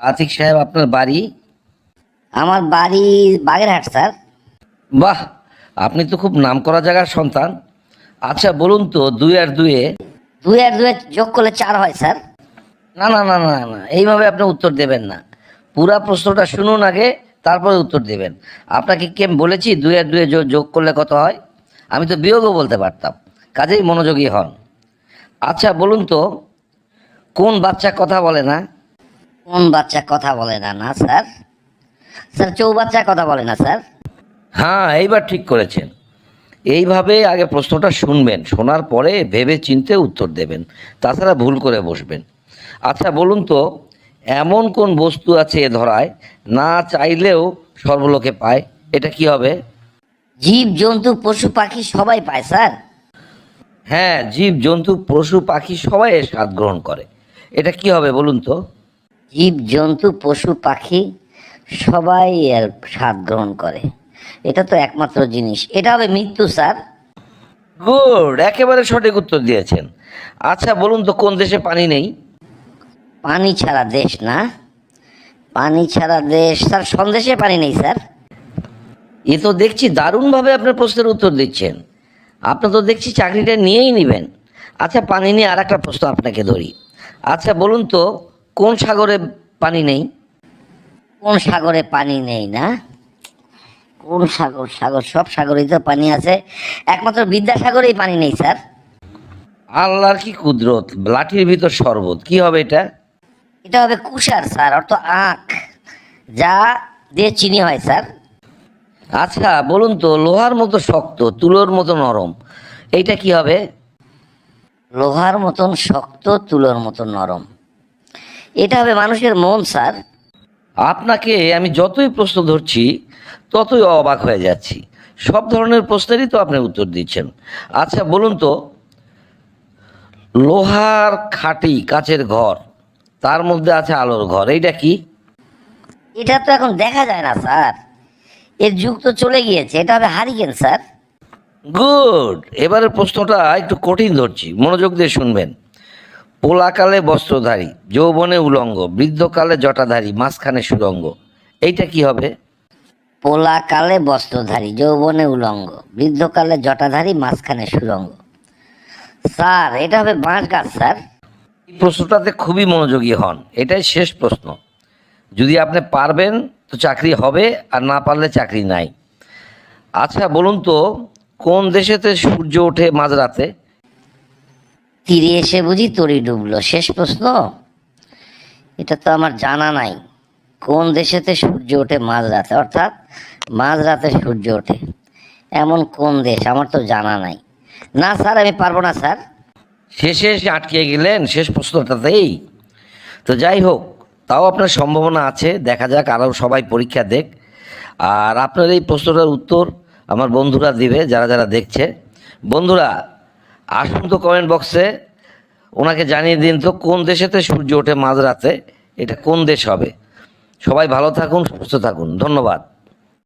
আতিক সাহেব আপনার বাড়ি? আমার বাড়ি বাগেরহাট স্যার। বাহ আপনি তো খুব নাম করা জায়গার সন্তান। আচ্ছা বলুন তো দুই আর দুয়ে দুই আর দুয়ে যোগ করলে চার হয় স্যার। না না না না না এইভাবে আপনি উত্তর দেবেন না। পুরা প্রশ্নটা শুনুন আগে তারপরে উত্তর দেবেন। আপনাকে কি আমি বলেছি দুই আর দুয়ে যোগ- যোগ করলে কত হয়? আমি তো বিয়োগও বলতে পারতাম কাজেই মনোযোগী হন। আচ্ছা বলুন তো কোন বাচ্চা কথা বলে না? কোন বাচ্চা কথা বলে না না স্যার? স্যার চৌ চৌবাচ্চা কথা বলে না স্যার? হ্যাঁ এইবার ঠিক করেছেন। এইভাবে আগে প্রশ্নটা শুনবেন শোনার পরে ভেবে চিনতে উত্তর দেবেন তাছাড়া ভুল করে বসবেন। আচ্ছা বলুন তো এমন কোন বস্তু আছে এ ধরায় না চাইলেও সর্বলোকে পায়? এটা কি হবে? জীব জন্তু পশু পাখি সবাই পায় স্যার। হ্যাঁ জীব জন্তু পশু পাখি সবাই এর স্বাদ গ্রহণ করে। এটা কি হবে বলুন তো? জীব জন্তু পশু পাখি সবাই এর স্বাদ গ্রহণ করে। এটা তো একমাত্র জিনিস। এটা হবে মৃত্যু স্যার। গুড একেবারে সঠিক উত্তর দিয়েছেন। আচ্ছা বলুন তো কোন দেশে পানি নেই? পানি ছাড়া দেশ না। পানি ছাড়া দেশ। স্যার সন্দেশে পানি নেই স্যার। এ তো দেখছি দারুণভাবে আপনার প্রশ্নের উত্তর দিচ্ছেন। আপনি তো দেখছি চাকরিটা নিয়েই নেবেন। আচ্ছা পানি নিয়ে আর একটা প্রশ্ন আপনাকে ধরি। আচ্ছা বলুন তো কোন সাগরে পানি নেই? কোন সাগরে পানি নেই না? কোন সাগর? সাগর সব সাগরেই তো পানি আছে। একমাত্র বিদ্যাসাগরেই পানি নেই স্যার। আল্লাহর কি কুদরত? লাঠির ভিতর শরবত। কি হবে এটা? এটা হবে কুষার স্যার অর্থ আখ। যা দিয়ে চিনি হয় স্যার। আচ্ছা বলুন তো লোহার মতো শক্ত তুলোর মতো নরম এইটা কি হবে? লোহার মতন শক্ত তুলোর মতন নরম। এটা হবে মানুষের মন স্যার। আপনাকে আমি যতই প্রশ্ন ধরছি ততই অবাক হয়ে যাচ্ছি। সব ধরনের প্রশ্নেরই তো আপনি উত্তর দিচ্ছেন। আচ্ছা বলুন তো লোহার খাঁটি কাচের ঘর তার মধ্যে আছে আলোর ঘর এইটা কি? এটা তো এখন দেখা যায় না স্যার। এর যুগ তো চলে গিয়েছে এটা হবে হারিকেন স্যার। গুড! এবারের প্রশ্নটা একটু কঠিন ধরছি মনোযোগ দিয়ে শুনবেন। পোলাকালে বস্ত্রধারী যৌবনে উলঙ্গ বৃদ্ধকালে জটাধারী মাঝখানে সুরঙ্গ। এইটা কি হবে? পোলা কালে বস্ত্রধারী যৌবনে উলঙ্গ বৃদ্ধকালে জটাধারী মাঝখানে সুরঙ্গ। স্যার এটা হবে বাঁশ গাছ স্যার। এই প্রশ্নটাতে খুবই মনোযোগী হন। এটাই শেষ প্রশ্ন। যদি আপনি পারবেন তো চাকরি হবে আর না পারলে চাকরি নাই। আচ্ছা বলুন তো কোন দেশেতে সূর্য ওঠে মাঝরাতে? তীরে এসে বুঝি তরি ডুবলো। শেষ প্রশ্ন? এটা তো আমার জানা নাই। কোন দেশেতে সূর্য ওঠে? মাঝরাতে। অর্থাৎ মাঝরাতে সূর্য ওঠে। এমন কোন দেশ? আমার তো জানা নাই। না স্যার, আমি পারব না স্যার। শেষে এসে আটকে গেলেন শেষ প্রশ্নটাতেই। তো যাই হোক, তাও আপনার সম্ভাবনা আছে। দেখা যাক আরও সবাই পরীক্ষা দেখ। আর আপনার এই প্রশ্নটার উত্তর আমার বন্ধুরা দিবে, যারা যারা দেখছে। বন্ধুরা আসুন তো কমেন্ট বক্সে ওনাকে জানিয়ে দিন তো কোন দেশেতে সূর্য ওঠে মাঝরাতে, এটা কোন দেশ হবে। সবাই ভালো থাকুন, সুস্থ থাকুন। ধন্যবাদ।